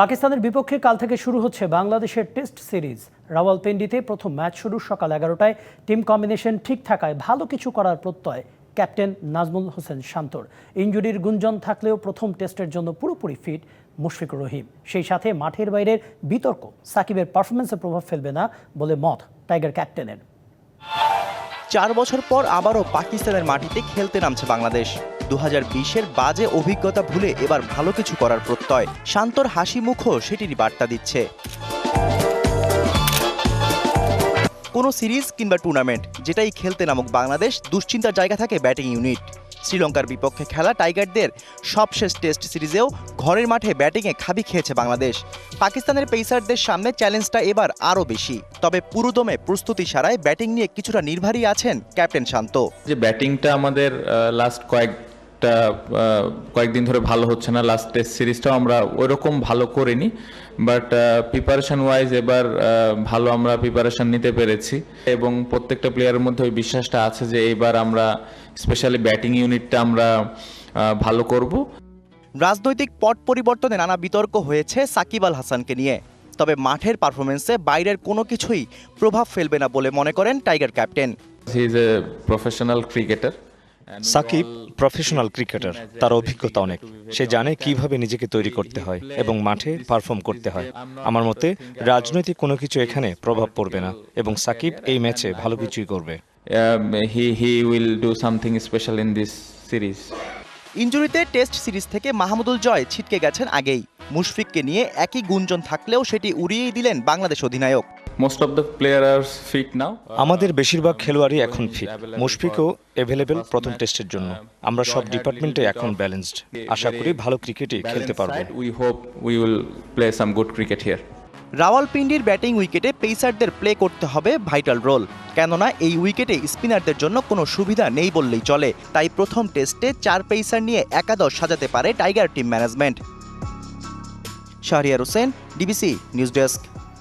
পাকিস্তানের বিপক্ষে কাল থেকে শুরু হচ্ছে বাংলাদেশের টেস্ট সিরিজ। রাওয়ালপিন্ডিতে প্রথম ম্যাচ শুরু সকাল এগারোটায়। টিম কম্বিনেশন ঠিক থাকায় ভালো কিছু করার প্রত্যয় ক্যাপ্টেন নাজমুল হোসেন শান্তর। ইঞ্জুরির গুঞ্জন থাকলেও প্রথম টেস্টের জন্য পুরোপুরি ফিট মুশফিকুর রহিম। সেই সাথে মাঠের বাইরের বিতর্ক সাকিবের পারফরমেন্সে প্রভাব ফেলবে না বলে মত টাইগার ক্যাপ্টেনের। চার বছর পর আবারও পাকিস্তানের মাটিতে খেলতে নামছে বাংলাদেশ। দু বিশের বাজে অভিজ্ঞতা ভুলে এবার ভালো কিছু করার প্রত্যয়। শান্তর হাসি মুখও সেটিরই বার্তা দিচ্ছে। কোনো সিরিজ কিংবা টুর্নামেন্ট যেটাই খেলতে নামক বাংলাদেশ, দুশ্চিন্তার জায়গা থাকে ব্যাটিং ইউনিট। শ্রীলঙ্কার বিপক্ষে খেলা টাইগারদের সবশেষ টেস্ট সিরিজেও ঘরের মাঠে ব্যাটিংয়ে খাবি খেয়েছে বাংলাদেশ। পাকিস্তানের পেসারদের সামনে চ্যালেঞ্জটা এবার আরও বেশি। তবে পুরোদমে প্রস্তুতি সারায় ব্যাটিং নিয়ে কিছুটা নির্ভারী আছেন ক্যাপ্টেন শান্ত। যে ব্যাটিংটা আমাদের লাস্ট কয়েকটা আহ, কয়েকদিন ধরে ভালো হচ্ছে না লাস্ট টেস্ট সিরিজটাও আমরা ওইরকম ভালো করিনি বাট প্রিপারেশন ওয়াইজ এবার ভালো আমরা প্রিপারেশন নিতে পেরেছি। এবং প্রত্যেকটা প্লেয়ারের মধ্যে ওই বিশ্বাসটা আছে যে এবার আমরা স্পেশালি ব্যাটিং ইউনিটটা আমরা ভালো করব। রাজনৈতিক পট পরিবর্তনে নানা বিতর্ক হয়েছে সাকিব আল হাসানকে নিয়ে। তবে মাঠের পারফরমেন্সে বাইরের কোনো কিছুই প্রভাব ফেলবে না বলে মনে করেন tiger captain he is a professional cricketer Shakib professional cricketer তার অভিজ্ঞতা অনেক। সে জানে কীভাবে নিজেকে তৈরি করতে হয় এবং মাঠে পারফর্ম করতে হয়। আমার মতে রাজনৈতিক কোনো কিছু এখানে প্রভাব পড়বে না এবং সাকিব এই ম্যাচে ভালো কিছুই করবে। He he will do something special in this series ইঞ্জুরিতে test series থেকে মাহমুদুল জয় ছিটকে গেছেন আগেই। মুশফিককে নিয়ে একই গুঞ্জন থাকলেও সেটি উড়িয়েই দিলেন বাংলাদেশ অধিনায়ক। Most of the player are fit now আমাদের বেশিরভাগ খেলোয়াড়ই এখন ফিট মুশফিকও অ্যাভেলেবেল প্রথম টেস্টের জন্য। আমরা সব ডিপার্টমেন্টে এখন ব্যালেন্সড আশা করি ভালো ক্রিকেটই খেলতে পারব। We hope we will play some good cricket here রাওয়ালপিন্ডির batting উইকেটে পেসারদের প্লে করতে হবে ভাইটাল রোল কেননা এই উইকেটে স্পিনারদের জন্য কোনো সুবিধা নেই বললেই চলে। তাই প্রথম টেস্টে চার পেসার নিয়ে একাদশ সাজাতে পারে tiger team management Shahriar Hossain DBC news desk